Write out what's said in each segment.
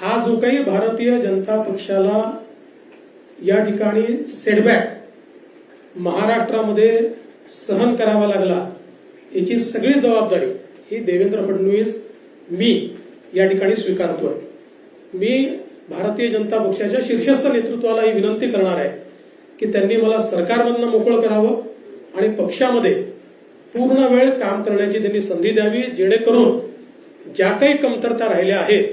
हा जो काही भारतीय जनता पक्षाला या ठिकाणी सेटबॅक महाराष्ट्रामध्ये सहन करावा लागला याची सगळी जबाबदारी ही देवेंद्र फडणवीस मी या ठिकाणी स्वीकारतोय. मी भारतीय जनता पक्षाच्या शीर्षस्थ नेतृत्वाला ही विनंती करणार आहे की त्यांनी मला सरकारमधनं मोकळं करावं आणि पक्षामध्ये पूर्ण वेळ काम करण्याची त्यांनी संधी द्यावी जेणेकरून ज्या काही कमतरता राहिल्या आहेत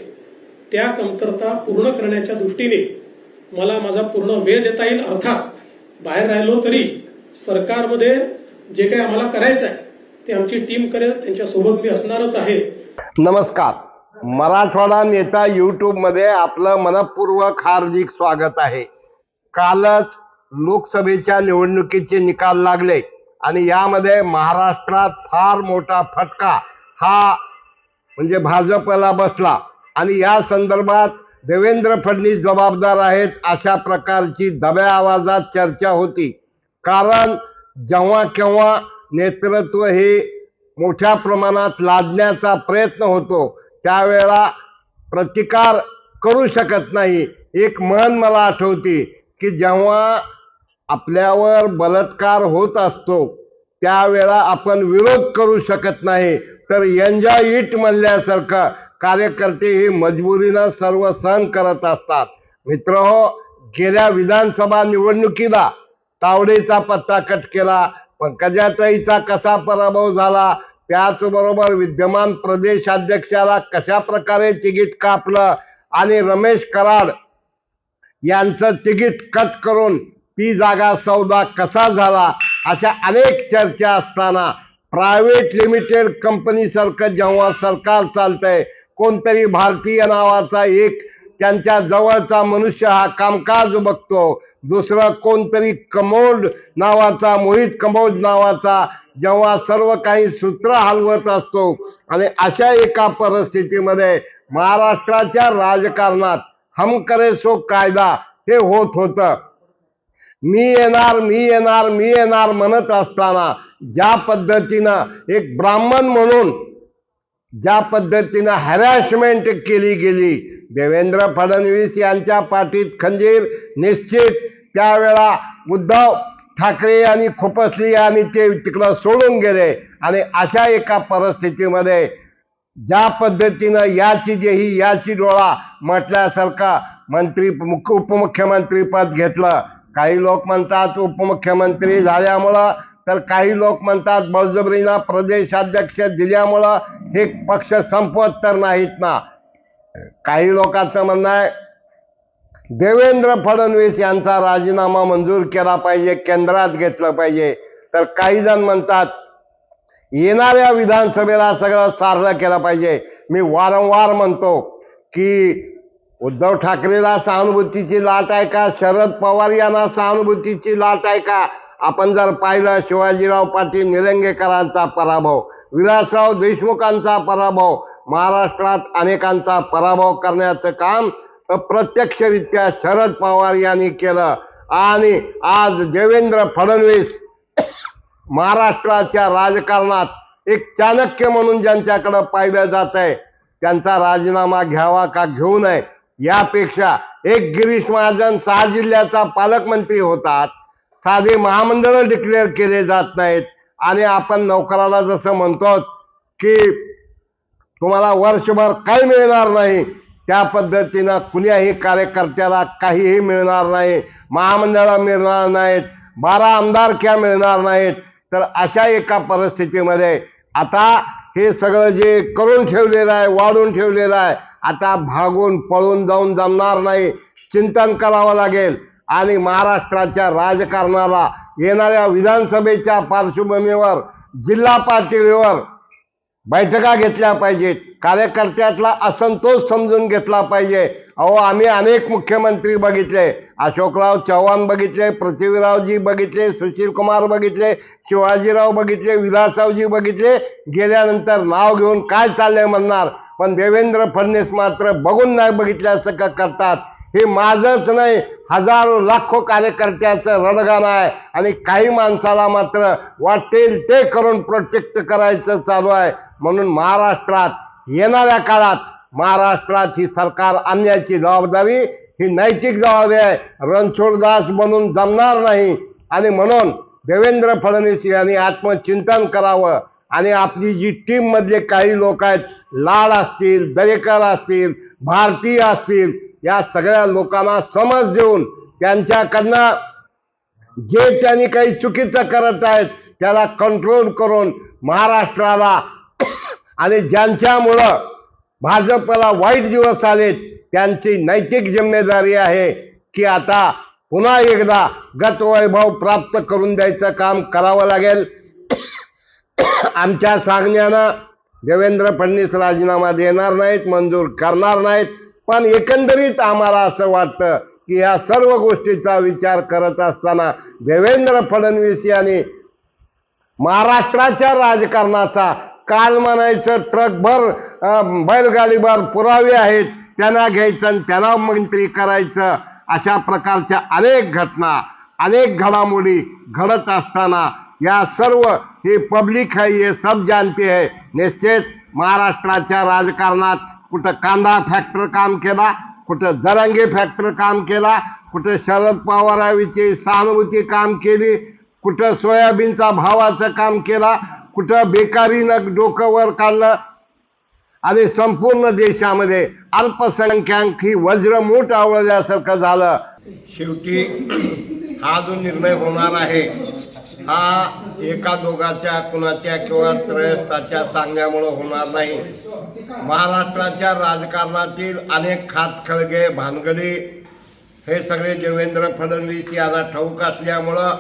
त्या कमतरता पूर्ण करण्याच्या दृष्टीने मला माझा पूर्ण वेळ देता येईल अर्थात बाहेर राहिलो तरी सरकारमध्ये जे काही आम्हाला करायचं आहे ते आमची टीम करेल त्यांच्यासोबत मी असणारच आहे. नमस्कार. मराठवाडा नेता युट्यूबमध्ये आपलं मनपूर्वक हार्दिक स्वागत आहे. कालच लोकसभेच्या निवडणुकीचे निकाल लागले आणि यामध्ये महाराष्ट्रात फार मोठा फटका हा म्हणजे भाजपला बसला. आणि या संदर्भात देवेंद्र फडणवीस जबाबदार आहेत अशा प्रकारची दब्या आवाजात चर्चा होती. कारण जेव्हा केव्हा नेतृत्व हे मोठ्या प्रमाणात लादण्याचा प्रयत्न होतो त्यावेळेला प्रतिकार करू शकत नाही. एक म्हण मला आठवते की जेव्हा आपल्यावर बलात्कार होत असतो त्यावेळा आपण विरोध करू शकत नाही. तर एन्जॉय इट म्हणल्यासारखं कार्यकर्ते हे मजबुरीनं सर्व सहन करत असतात. मित्र हो गेल्या विधानसभा निवडणुकीला तावडेचा पत्ता कट केला पंकजाताईचा कसा पराभव झाला त्याचबरोबर विद्यमान प्रदेशाध्यक्षाला कशा प्रकारे तिकीट कापलं आणि रमेश कराड यांचं तिकीट कट करून ती जागा सौदा कसा झाला अशा अनेक चर्चा असताना प्रायव्हेट लिमिटेड कंपनी सारखं जेव्हा सरकार चालतंय कोणतरी भारतीय नावाचा एक त्यांच्या जवळचा मनुष्य हा कामकाज बघतो. दुसरं कोणतरी कमोड नावाचा मोहित कमोड नावाचा जेव्हा सर्व काही सूत्र हलवत असतो. आणि अशा एका परिस्थितीमध्ये महाराष्ट्राच्या राजकारणात हम करे सो कायदा हे होत होतं. मी येणार मी येणार मी येणार म्हणत असताना ज्या पद्धतीनं एक ब्राह्मण म्हणून ज्या पद्धतीनं हॅरॅशमेंट केली गेली देवेंद्र फडणवीस यांच्या पाठीत खंजीर निश्चित त्यावेळा उद्धव ठाकरे यांनी खुपसली आणि ते तिकडं सोडून गेले. आणि अशा एका परिस्थितीमध्ये ज्या पद्धतीनं याची जेही याची डोळा म्हटल्यासारखा मंत्री मुख्य उपमुख्यमंत्री पद घेतलं. काही लोक म्हणतात उपमुख्यमंत्री झाल्यामुळं तर काही लोक म्हणतात बळजबरीनं प्रदेशाध्यक्ष दिल्यामुळं हे पक्ष संपत तर नाहीत ना. काही लोकांचं म्हणणं आहे देवेंद्र फडणवीस यांचा राजीनामा मंजूर केला पाहिजे केंद्रात घेतलं पाहिजे. तर काही जण म्हणतात येणाऱ्या विधानसभेला सगळं सारलं केलं पाहिजे. मी वारंवार म्हणतो की उद्धव ठाकरेला सहानुभूतीची लाट आहे का? शरद पवार यांना सहानुभूतीची लाट आहे का? आपण जर पाहिलं शिवाजीराव पाटील निलंगेकरांचा पराभव विलासराव देशमुखांचा पराभव महाराष्ट्रात अनेकांचा पराभव करण्याचं काम अप्रत्यक्षरित्या शरद पवार यांनी केलं. आणि आज देवेंद्र फडणवीस महाराष्ट्राच्या राजकारणात एक चाणक्य म्हणून ज्यांच्याकडं पाहिलं जात आहे त्यांचा राजीनामा घ्यावा का घेऊ नये यापेक्षा एक गिरीश महाजन सहा जिल्ह्याचा पालकमंत्री होतात. साधे महामंडळ डिक्लेअर केले जात नाहीत. आणि आपण नोकराला जसं म्हणतो की तुम्हाला वर्षभर काही मिळणार नाही त्या पद्धतीनं कुण्याही कार्यकर्त्याला काहीही मिळणार नाही महामंडळं मिळणार नाहीत बारा आमदारक्या मिळणार नाहीत. तर अशा एका परिस्थितीमध्ये आता हे सगळं जे करून ठेवलेलं आहे वाढून ठेवलेलं आहे आता भागून पळून जाऊन जमणार नाही. चिंतन करावं लागेल. आणि महाराष्ट्राच्या राजकारणाला येणाऱ्या विधानसभेच्या पार्श्वभूमीवर जिल्हा पातळीवर बैठका घेतल्या पाहिजेत. कार्यकर्त्यातला असंतोष समजून घेतला पाहिजे. अहो आम्ही अनेक मुख्यमंत्री बघितले. अशोकराव चव्हाण बघितले पृथ्वीरावजी बघितले सुशील कुमार बघितले शिवाजीराव बघितले विलासरावजी बघितले. गेल्यानंतर नाव घेऊन काय चाललंय म्हणणार? पण देवेंद्र फडणवीस मात्र बघून नाही बघितल्यासारखं का करतात. हे माझंच नाही हजारो लाखो कार्यकर्त्याचं रडगाणं आहे आणि काही माणसाला मात्र वाटेल ते करून प्रोटेक्ट करायचं चालू आहे. म्हणून महाराष्ट्रात येणाऱ्या काळात महाराष्ट्रात ही सरकार आणण्याची जबाबदारी ही नैतिक जबाबदारी आहे. रणछोडदास बनून जमणार नाही. आणि म्हणून देवेंद्र फडणवीस यांनी आत्मचिंतन करावं. आणि आपली जी टीममधले काही लोक आहेत लाड असतील दरेकर असतील भारतीय असतील या सगळ्या लोकांना समज देऊन त्यांच्याकडनं जे त्यांनी काही चुकीचं करत आहेत त्याला कंट्रोल करून महाराष्ट्राला आणि ज्यांच्यामुळं भाजपला वाईट दिवस आलेत त्यांची नैतिक जिम्मेदारी आहे की आता पुन्हा एकदा गतवैभव प्राप्त करून द्यायचं काम करावं लागेल. आमच्या सांगण्यानं देवेंद्र फडणवीस राजीनामा देणार नाहीत मंजूर करणार नाहीत. पण एकंदरीत आम्हाला असं वाटतं की या सर्व गोष्टीचा विचार करत असताना देवेंद्र फडणवीस यांनी महाराष्ट्राच्या राजकारणाचा काल म्हणायचं ट्रकभर बैलगाडीभर पुरावे आहेत त्यांना घ्यायचं आणि त्यांना मंत्री करायचं अशा प्रकारच्या अनेक घटना अनेक घडामोडी घडत असताना या सर्व हे पब्लिक है ये सब जानते है निश्चित महाराष्ट्राच्या राजकारणात कुठं कांदा फॅक्टर काम केला कुठं जरांगे फॅक्टर काम केला कुठं शरद पवाराविषयी सहानुभूती काम केली कुठं सोयाबीनचा भावाचं काम केला कुठं बेकारीनं डोकं वर काढलं. आणि संपूर्ण देशामध्ये अल्पसंख्याक ही वज्रमूठ आवळल्यासारखं झालं. शेवटी हा जो निर्णय होणार आहे हा एका दोघाच्या कुणाच्या किंवा त्रयस्थाच्या सांगण्यामुळं होणार नाही. महाराष्ट्राच्या राजकारणातील अनेक खास खळगे भानगडी हे सगळे देवेंद्र फडणवीस यांना ठाऊक असल्यामुळं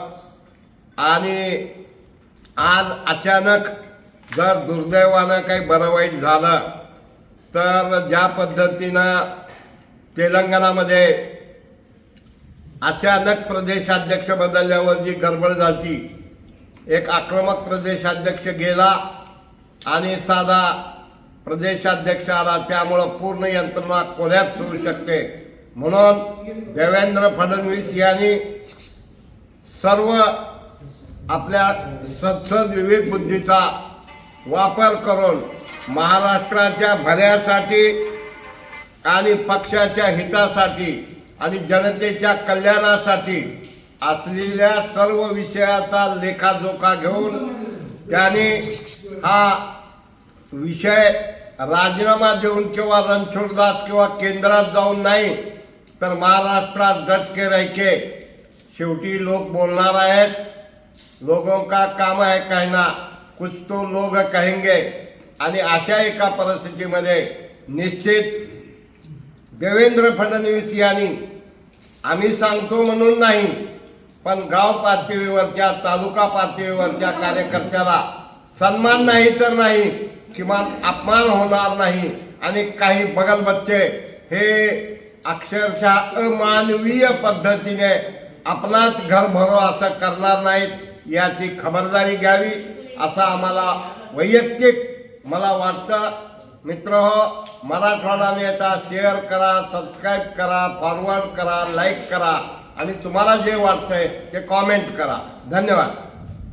आणि आज अचानक जर दुर्दैवानं काही बरं वाईट झालं तर ज्या पद्धतीनं तेलंगणामध्ये अचानक प्रदेशाध्यक्ष बदलल्यावर जी गडबड झाली एक आक्रमक प्रदेशाध्यक्ष गेला आणि साधा प्रदेशाध्यक्ष आला त्यामुळं पूर्ण यंत्रणा कोल्यात होऊ शकते. म्हणून देवेंद्र फडणवीस यांनी सर्व आपल्या सत्सद विवेक बुद्धीचा वापर करून महाराष्ट्राच्या भल्यासाठी आणि पक्षाच्या हितासाठी आणि जनतेच्या कल्याणासाठी असलेल्या सर्व विषयाचा लेखाजोखा घेऊन त्याने हा विषय राजीनामा देऊन किंवा रणछोडदास किंवा केंद्रात जाऊन नाही तर महाराष्ट्रात डटके राहके. शेवटी लोक बोलणार आहेत लोगों का काम आहे कहना? कुछ तो लोग कहेंगे. आणि अशा एका परिस्थितीमध्ये निश्चित देवेंद्र फडणवीस यांनी आम्ही सांगतो म्हणून नाही पण गाव पातळीवरच्या तालुका पातळीवरच्या कार्यकर्त्याला सन्मान नाही तर नाही किमान अपमान होणार नाही. आणि काही बगल बच्चे हे अक्षरशः अमानवीय पद्धतीने आपणाच घर भरो असं करणार नाहीत याची खबरदारी घ्यावी असं आम्हाला वैयक्तिक मला वाटतं. मित्र हो मराठवाडा नेता शेअर करा सबस्क्राईब करा फॉरवर्ड करा लाईक करा. आणि तुम्हाला जे वाटतंय ते कॉमेंट करा. धन्यवाद.